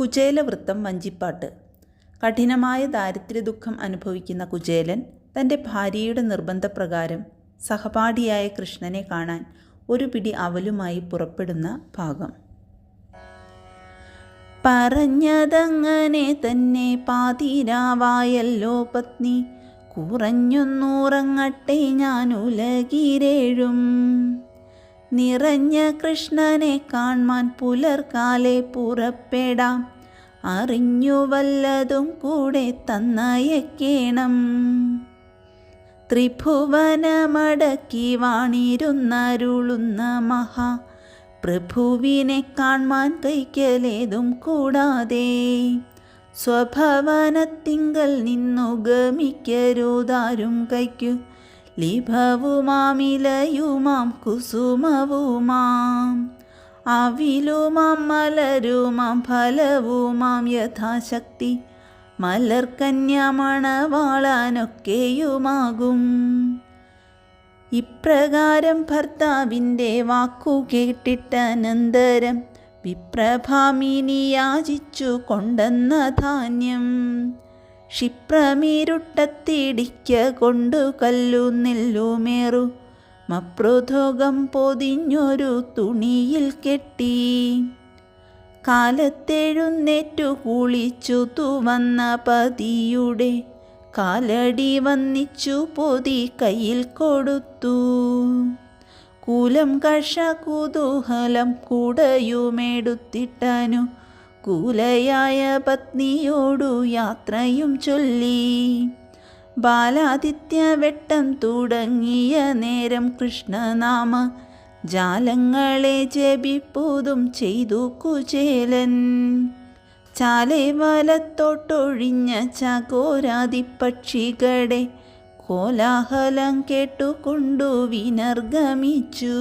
കുചേലവൃത്തം വഞ്ചിപ്പാട്ട്. കഠിനമായ ദാരിദ്ര്യ ദുഃഖം അനുഭവിക്കുന്ന കുചേലൻ തന്റെ ഭാര്യയുടെ നിർബന്ധപ്രകാരം സഹപാഠിയായ കൃഷ്ണനെ കാണാൻ ഒരു പിടി അവലുമായി പുറപ്പെടുന്ന ഭാഗം. പറഞ്ഞതങ്ങനെ തന്നെ പാതിരാവായല്ലോ പത്നി കുറഞ്ഞൊന്നുറങ്ങട്ടെ ഞാൻ ഉലകിരേഴും നിറഞ്ഞ കൃഷ്ണനെ കാൺമാൻ പുലർക്കാലെ പുറപ്പെടാം. അറിഞ്ഞു വല്ലതും കൂടെ തന്നയക്കേണം. ത്രിഭുവനമടക്കി വാണിരുന്നരുളുന്ന മഹാ പ്രഭുവിനെ കാൺമാൻ കൈക്കലേതും കൂടാതെ. സ്വഭവനത്തിങ്കൽ നിന്നു ഗമിക്കരുതാരും കൈക്കു ലിഭവുമാമിലയുമാം കുസുമവുമാം. അവിലുമാം മലരുമാം ഫലവുമാം യഥാശക്തി. മലർക്കന്യമണവാളാനൊക്കെയുമാകും ഇപ്രകാരം ഭർത്താവിന്റെ വാക്കു കേട്ടിട്ടനന്തരം വിപ്രഭാമിനി യാചിച്ചു കൊണ്ടെന്ന ധാന്യം. ക്ഷിപ്രമിരുട്ടത്തിടിക്ക കൊണ്ടു കല്ലു നെല്ലുമേറു മപ്രോധോകം പൊതിഞ്ഞൊരു തുണിയിൽ കെട്ടി. കാലത്തെഴുന്നേറ്റു കുളിച്ചു തുവന്ന പതിയുടെ കാലടി വന്നിച്ചു പൊതി കയ്യിൽ കൊടുത്തു. കൂലം കഷ കുതൂഹലം കൂടയുമെടുത്തിട്ടനു കൂലയായ പത്നിയോടു യാത്രയും ചൊല്ലി. ബാലാദിത്യ വെട്ടം തുടങ്ങിയ നേരം കൃഷ്ണനാമ ജാലങ്ങളെ ജപിപ്പോതും ചെയ്തു കുചേലൻ. ചാലെ വലത്തോട്ടൊഴിഞ്ഞ ചകോരാതി പക്ഷികളെ കോലാഹലം കേട്ടുകൊണ്ടു വിനർഗമിച്ചു.